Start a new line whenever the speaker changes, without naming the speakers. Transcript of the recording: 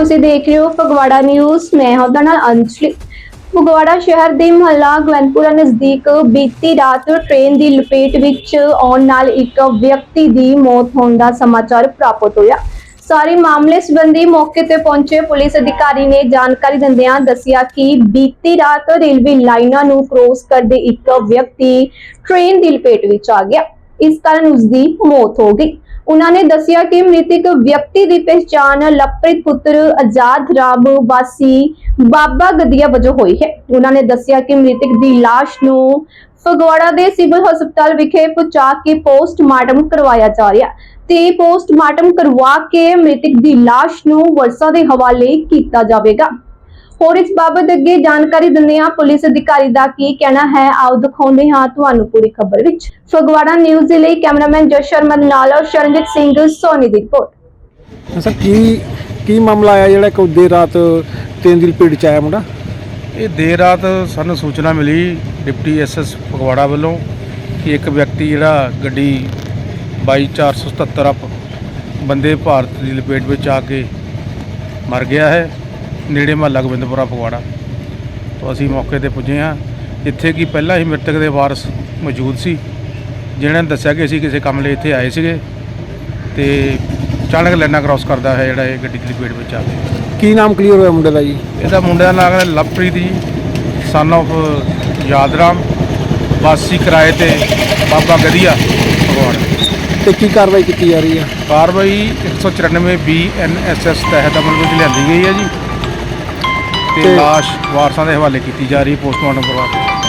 ਤੁਸੀਂ ਦੇਖ ਰਹੇ ਹੋ ਫਗਵਾੜਾ ਨਿਊਜ਼। ਮੈਂ ਹਾਂ ਤੁਹਾਡੇ ਨਾਲ ਅੰਜਲੀ ਫਗਵਾੜਾ ਸ਼ਹਿਰ ਦੇ ਮਹੱਲਾ ਗਵਨਪੁਰਾ ਨਜ਼ਦੀਕ ਬੀਤੀ ਰਾਤ ਟ੍ਰੇਨ ਦੀ ਲਪੇਟ ਵਿੱਚ ਆਉਣ ਨਾਲ ਇੱਕ ਵਿਅਕਤੀ ਦੀ ਮੌਤ ਹੋਣ ਦਾ ਸਮਾਚਾਰ ਪ੍ਰਾਪਤ ਹੋਇਆ। ਸਾਰੇ ਮਾਮਲੇ ਸੰਬੰਧੀ ਮੌਕੇ ਤੇ ਪਹੁੰਚੇ ਪੁਲਿਸ ਅਧਿਕਾਰੀ ਨੇ ਜਾਣਕਾਰੀ ਦਿੰਦਿਆਂ ਦੱਸਿਆ ਕਿ ਬੀਤੀ ਰਾਤ ਰੇਲਵੇ ਲਾਈਨਾਂ ਨੂੰ ਕ੍ਰੋਸ ਕਰਦੇ ਇੱਕ ਵਿਅਕਤੀ ਟ੍ਰੇਨ ਦੀ ਲਪੇਟ ਵਿੱਚ ਆ ਗਿਆ। ਇਸ ਕਾਰਨ ਉਸ ਦੀ ਮੌਤ ਹੋ ਗਈ। ਉਹਨਾਂ ਨੇ ਦੱਸਿਆ ਕਿ ਮ੍ਰਿਤਕ ਵਿਅਕਤੀ ਦੀ ਪਛਾਣ ਲਵਪ੍ਰੀਤ ਪੁੱਤਰ ਆਜ਼ਾਦ ਰਾਮ ਵਾਸੀ ਬਾਬਾ ਗਦੀਆ ਵਜੋਂ ਹੋਈ ਹੈ। ਉਹਨਾਂ ਨੇ ਦੱਸਿਆ ਕਿ ਮ੍ਰਿਤਕ ਦੀ ਲਾਸ਼ ਨੂੰ ਫਗਵਾੜਾ ਦੇ ਸਿਵਲ ਹਸਪਤਾਲ ਵਿਖੇ ਪਹੁੰਚਾ ਕੇ ਪੋਸਟਮਾਰਟਮ ਕਰਵਾਇਆ ਜਾ ਰਿਹਾ ਤੇ ਪੋਸਟਮਾਰਟਮ ਕਰਵਾ ਕੇ ਮ੍ਰਿਤਕ ਦੀ ਲਾਸ਼ ਨੂੰ ਵਰਸਾ ਦੇ ਹਵਾਲੇ ਕੀਤਾ ਜਾਵੇਗਾ। ਹੋਰ ਇਸ ਬਾਬਤ ਅੱਗੇ ਜਾਣਕਾਰੀ ਦਿੰਦੇ ਹਾਂ ਪੁਲਿਸ ਅਧਿਕਾਰੀ ਦਾ ਕੀ ਕਹਿਣਾ ਹੈ। ਆਓ ਦਿਖਾਉਂਦੇ ਹਾਂ ਤੁਹਾਨੂੰ ਪੂਰੀ ਖਬਰ ਵਿੱਚ। ਫਗਵਾੜਾ ਨਿਊਜ਼ ਦੇ ਲਈ ਕੈਮਰਾਮੈਨ ਜਸ ਸ਼ਰਮਾ ਦੇ ਨਾਲ ਔਰ ਸ਼ਰਨਜੀਤ ਸਿੰਘ ਸੋਨੀ ਦੀ ਰਿਪੋਰਟ।
ਸਰ ਕੀ ਕੀ ਮਾਮਲਾ ਆਇਆ ਜਿਹੜਾ ਕਿ ਦੇਰ ਰਾਤ ਤੇਨ ਦੀ ਲਪੇਟ ਚ ਆਇਆ ਮੁੰਡਾ?
ਇਹ ਦੇਰ ਰਾਤ ਸਾਨੂੰ ਸੂਚਨਾ ਮਿਲੀ ਡਿਪਟੀ ਐਸਐਸ ਫਗਵਾੜਾ ਵੱਲੋਂ ਕਿ ਇੱਕ ਵਿਅਕਤੀ ਜਿਹੜਾ ਗੱਡੀ 22477 ਅਪ ਬੰਦੇ ਭਾਰਤ ਦੀ ਲਪੇਟ ਵਿੱਚ ਆ ਕੇ ਮਰ ਗਿਆ ਹੈ। ਨੇੜੇ ਮਹੱਲਾ ਗੋਬਿੰਦਪੁਰਾ ਫਗਵਾੜਾ। ਤੋਂ ਅਸੀਂ ਮੌਕੇ ਤੇ ਪੁੱਜੇ ਹਾਂ। ਇੱਥੇ ਕੀ ਪਹਿਲਾਂ ਹੀ ਮ੍ਰਿਤਕ ਦੇ ਵਾਰਸ ਮੌਜੂਦ ਸੀ। ਜਿਨ੍ਹਾਂ ਨੇ ਦੱਸਿਆ ਕਿ ਅਸੀਂ ਕਿਸੇ ਕੰਮ ਲਈ ਇੱਥੇ ਆਏ ਸੀਗੇ। ਤੇ ਅਚਾਨਕ ਲਾਈਨਾਂ ਕ੍ਰਾਸ ਕਰਦਾ ਹੈ ਜਿਹੜਾ ਇਹ ਗੱਡੀ ਦੀ ਲਪੇਟ ਵਿੱਚ ਆ ਗਿਆ।
ਕੀ ਨਾਮ ਕਲੀਅਰ ਹੋਇਆ ਮੁੰਡੇ ਦਾ ਜੀ?
ਇਹਦਾ ਮੁੰਡੇ ਦਾ ਨਾਮ ਹੈ ਲਵਪ੍ਰੀਤ ਜੀ ਸਨ of ਯਾਦਰਾਮ ਵਾਸੀ ਕਿਰਾਏ ਤੇ ਬਾਬਾ ਗਦੀਆ ਫਗਵਾੜਾ।
ਤੇ ਕੀ ਕਾਰਵਾਈ ਕੀਤੀ ਜਾ ਰਹੀ ਹੈ?
ਕਾਰਵਾਈ 194 ਬੀ ਐਨ ਐਸ ਐਸ ਤਹਿਤ ਅਮਲ ਵਿੱਚ ਲਿਆਂਦੀ ਗਈ ਹੈ ਜੀ। ਤੇ ਲਾਸ਼ ਵਾਰਸਾਂ ਦੇ ਹਵਾਲੇ ਕੀਤੀ ਜਾ ਰਹੀ ਪੋਸਟਮਾਰਟਮ ਕਰਵਾ ਕੇ।